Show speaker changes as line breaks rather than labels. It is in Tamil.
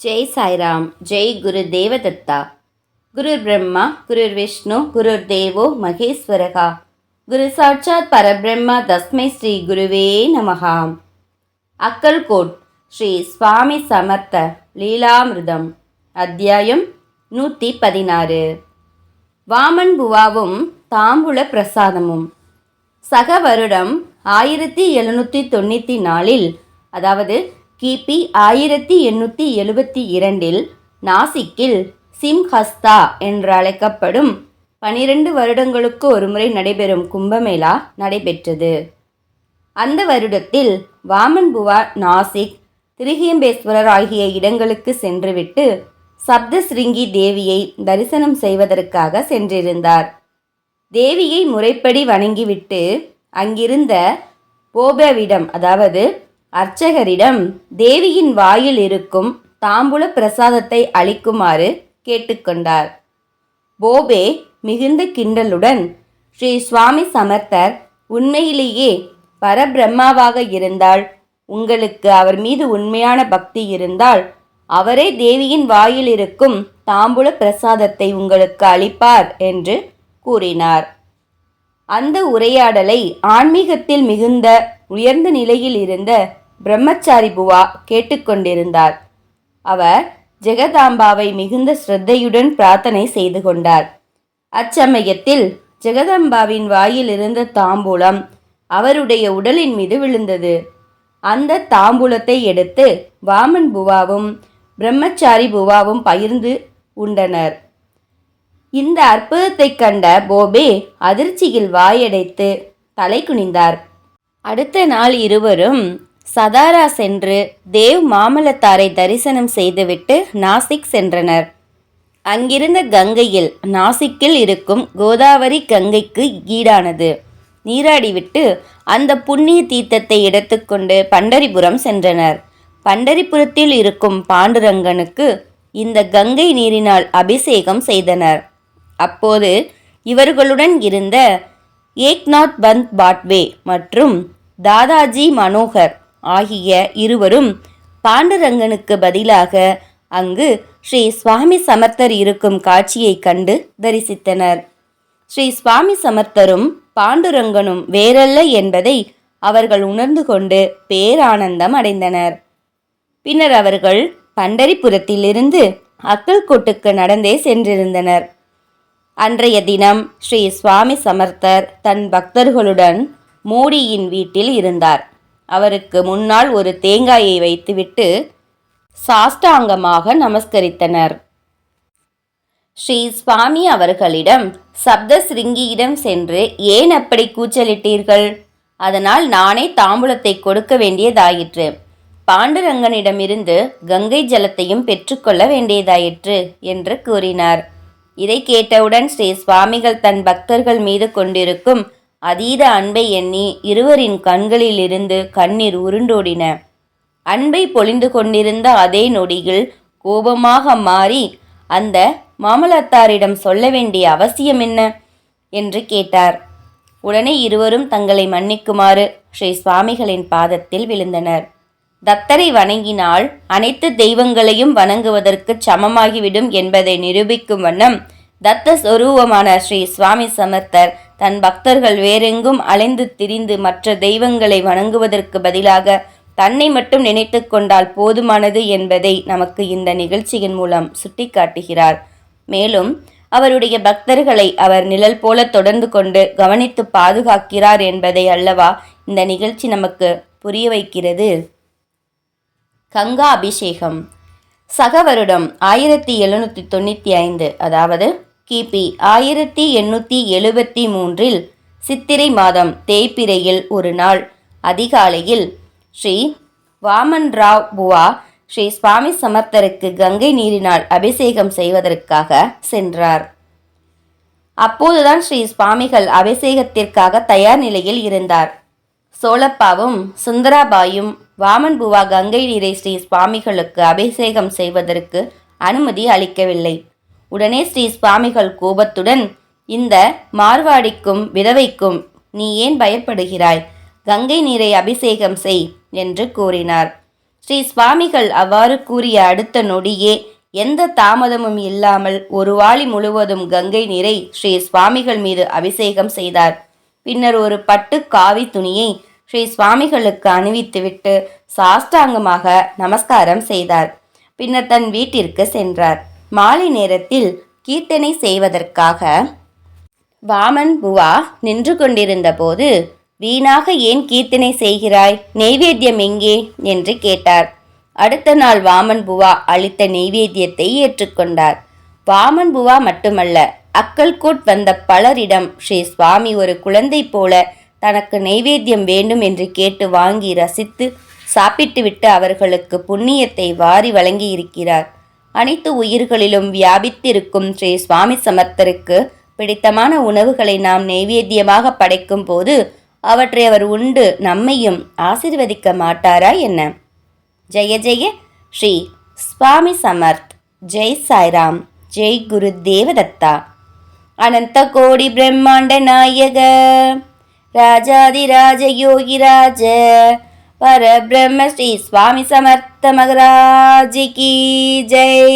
ஜெய் சாய்ராம் ஜெய் குரு தேவதத்தா. குரு பிரம்மா குரு விஷ்ணு குரு தேவோ மகேஸ்வரகா. குரு சாட்சாத் பரபிரம்மா தஸ்மை ஸ்ரீ குருவே நமகா அக்கல்கோட் ஸ்ரீ சுவாமி சமர்த்த லீலாமிருதம் அத்தியாயம் நூற்றி பதினாறு வாமன் புவாவும் தாம்பூல பிரசாதமும். சக வருடம் ஆயிரத்தி எழுநூற்றி தொண்ணூற்றி நாலில் அதாவது கிபி ஆயிரத்தி எண்ணூற்றி எழுபத்தி இரண்டில் நாசிக்கில் சிம்ஹஸ்தா என்று அழைக்கப்படும் பனிரெண்டு வருடங்களுக்கு ஒருமுறை நடைபெறும் கும்பமேளா நடைபெற்றது. அந்த வருடத்தில் வாமன் புவா நாசிக் திரிகேம்பேஸ்வரர் ஆகிய இடங்களுக்கு சென்றுவிட்டு சப்தஸ்ரிங்கி தேவியை தரிசனம் செய்வதற்காக சென்றிருந்தார். தேவியை முறைப்படி வணங்கிவிட்டு அங்கிருந்த போபவிடம் அதாவது அர்ச்சகரிடம் தேவியின் வாயில் இருக்கும் தாம்பூல பிரசாதத்தை அளிக்குமாறு கேட்டுக்கொண்டார். போபே மிகுந்த கிண்டலுடன் ஸ்ரீ சுவாமி சமர்த்தர் உண்மையிலேயே பரபிரம்மாவாக இருந்தால் உங்களுக்கு அவர் மீது உண்மையான பக்தி இருந்தால் அவரே தேவியின் வாயில் இருக்கும் தாம்பூல பிரசாதத்தை உங்களுக்கு அளிப்பார் என்று கூறினார். அந்த உரையாடலை ஆன்மீகத்தில் மிகுந்த உயர்ந்த நிலையில் இருந்த பிரம்மச்சாரி புவா கேட்டுக்கொண்டிருந்தார். அவர் ஜெகதாம்பாவை மிகுந்த ஸ்ரத்தையுடன் பிரார்த்தனை செய்து கொண்டார். அச்சமயத்தில் ஜெகதம்பாவின் வாயில் இருந்த தாம்பூலம் அவருடைய உடலின் மீது விழுந்தது. அந்த தாம்பூலத்தை எடுத்து வாமன் புவாவும் பிரம்மச்சாரி புவாவும் பகிர்ந்து உண்டனர். இந்த அற்புதத்தைக் கண்ட போபே அதிர்ச்சியில் வாயடைத்து தலை குனிந்தார். அடுத்த நாள் இருவரும் சதாரா சென்று தேவ் மாமலத்தாரை தரிசனம் செய்துவிட்டு நாசிக் சென்றனர். அங்கிருந்த கங்கையில் நாசிக்கில் இருக்கும் கோதாவரி கங்கைக்கு ஈடானது. நீராடிவிட்டு அந்த புண்ணிய தீர்த்தத்தை எடுத்துக்கொண்டு பண்டரிபுரம் சென்றனர். பண்டரிபுரத்தில் இருக்கும் பாண்டுரங்கனுக்கு இந்த கங்கை நீரினால் அபிஷேகம் செய்தனர். அப்போது இவர்களுடன் இருந்த ஏக்நாத் பந்த் பாட்வே மற்றும் தாதாஜி மனோகர் ஆகிய இருவரும் பாண்டுரங்கனுக்கு பதிலாக அங்கு ஸ்ரீ சுவாமி சமர்த்தர் இருக்கும் காட்சியைக் கண்டு தரிசித்தனர். ஸ்ரீ சுவாமி சமர்த்தரும் பாண்டுரங்கனும் வேறல்ல என்பதை அவர்கள் உணர்ந்து கொண்டு பேரானந்தம் அடைந்தனர். பின்னர் அவர்கள் பண்டரிபுரத்திலிருந்து அக்கல்கோட்டுக்கு நடந்தே சென்றிருந்தனர். அன்றைய தினம் ஸ்ரீ சுவாமி சமர்த்தர் தன் பக்தர்களுடன் மோடியின் வீட்டில் இருந்தார். அவருக்கு முன்னால் ஒரு தேங்காயை வைத்துவிட்டு சாஷ்டாங்கமாக நமஸ்கரித்தனர். ஸ்ரீ சுவாமி அவர்களிடம் சப்தஸ்ரிங்கியிடம் சென்று ஏன் அப்படி கூச்சலிட்டீர்கள்? அதனால் நானே தாம்பூலத்தை கொடுக்க வேண்டியதாயிற்று. பாண்டுரங்கனிடமிருந்து கங்கை ஜலத்தையும் பெற்றுக்கொள்ள வேண்டியதாயிற்று என்று கூறினார். இதை கேட்டவுடன் ஸ்ரீ சுவாமிகள் தன் பக்தர்கள் மீது கொண்டிருக்கும் அதீத அன்பை எண்ணி இருவரின் கண்களிலிருந்து கண்ணீர் உருண்டோடின. அன்பை பொழிந்து கொண்டிருந்த அதே நொடியில் கோபமாக மாறி அந்த மாமலத்தாரிடம் சொல்ல வேண்டிய அவசியம் என்ன என்று கேட்டார். உடனே இருவரும் தங்களை மன்னிக்குமாறு ஸ்ரீ சுவாமிகளின் பாதத்தில் விழுந்தனர். தத்தரை வணங்கினால் அனைத்து தெய்வங்களையும் வணங்குவதற்கு சமமாகிவிடும் என்பதை நிரூபிக்கும் வண்ணம் தத்த ஸ்வரூபமான ஸ்ரீ சுவாமி சமர்த்தர் தன் பக்தர்கள் வேறெங்கும் அலைந்து திரிந்து மற்ற தெய்வங்களை வணங்குவதற்கு பதிலாக தன்னை மட்டும் நினைத்து கொண்டால் போதுமானது என்பதை நமக்கு இந்த நிகழ்ச்சியின் மூலம் சுட்டிக்காட்டுகிறார். மேலும் அவருடைய பக்தர்களை அவர் நிழல் போல தொடர்ந்து கொண்டு கவனித்து பாதுகாக்கிறார் என்பதை அல்லவா இந்த நிகழ்ச்சி நமக்கு புரிய வைக்கிறது? கங்கா அபிஷேகம். சக வருடம் ஆயிரத்தி எழுநூற்றி தொண்ணூற்றி ஐந்து அதாவது கிபி ஆயிரத்தி எண்ணூற்றி எழுபத்தி மூன்றில் சித்திரை மாதம் தேய்பிரையில் ஒரு நாள். அதிகாலையில் ஸ்ரீ வாமன் ராவ் புவா ஸ்ரீ சுவாமி சமர்த்தருக்கு கங்கை நீரினால் அபிஷேகம் செய்வதற்காக சென்றார். அப்போதுதான் ஸ்ரீ சுவாமிகள் அபிஷேகத்திற்காக தயார் நிலையில் இருந்தார். சோழப்பாவும் சுந்தராபாயும் வாமன் புவா கங்கை நீரை ஸ்ரீ சுவாமிகளுக்கு அபிஷேகம் செய்வதற்கு அனுமதி அளிக்கவில்லை. உடனே ஸ்ரீ சுவாமிகள் கோபத்துடன் இந்த மார்வாடிக்கும் விதவைக்கும் நீ ஏன் பயப்படுகிறாய்? கங்கை நீரை அபிஷேகம் செய் என்று கூறினார். ஸ்ரீ சுவாமிகள் அவ்வாறு கூறிய அடுத்த நொடியே எந்த தாமதமும் இல்லாமல் ஒரு வாளி முழுவதும் கங்கை நீரை ஸ்ரீ சுவாமிகள் மீது அபிஷேகம் செய்தார். பின்னர் ஒரு பட்டு காவி துணியை ஸ்ரீ சுவாமிகளுக்கு அணிவித்துவிட்டு சாஷ்டாங்கமாக நமஸ்காரம் செய்தார். பின்னர் தன் வீட்டிற்கு சென்றார். மாலை நேரத்தில் கீர்த்தனை செய்வதற்காக வாமன் புவா நின்று கொண்டிருந்த போது வீணாக ஏன் கீர்த்தனை செய்கிறாய்? நெய்வேத்தியம் எங்கே? என்று கேட்டார். அடுத்த நாள் வாமன் புவா அளித்த நெய்வேத்தியத்தை ஏற்றுக்கொண்டார். வாமன் புவா மட்டுமல்ல அக்கல்கோட் வந்த பலரிடம் ஸ்ரீ சுவாமி ஒரு குழந்தை போல தனக்கு நெய்வேத்தியம் வேண்டும் என்று கேட்டு வாங்கி ரசித்து சாப்பிட்டுவிட்டு அவர்களுக்கு புண்ணியத்தை வாரி வழங்கியிருக்கிறார். அனைத்து உயிர்களிலும் வியாபித்திருக்கும் ஸ்ரீ சுவாமி சமர்த்தருக்கு பிடித்தமான உணவுகளை நாம் நெய்வேத்தியமாக படைக்கும் போது அவற்றை அவர் உண்டு நம்மையும் ஆசிர்வதிக்க மாட்டாரா என்ன? ஜெய ஜெய ஸ்ரீ சுவாமி சமர்த். ஜெய் சாய்ராம். ஜெய் குரு தேவதத்தா. அனந்த கோடி பிரம்மாண்ட நாயக. ராஜாதிராஜ யோகிராஜ. பரபிரம்ம ஸ்ரீ சுவாமி சமர்த்த மகராஜி கி ஜெய்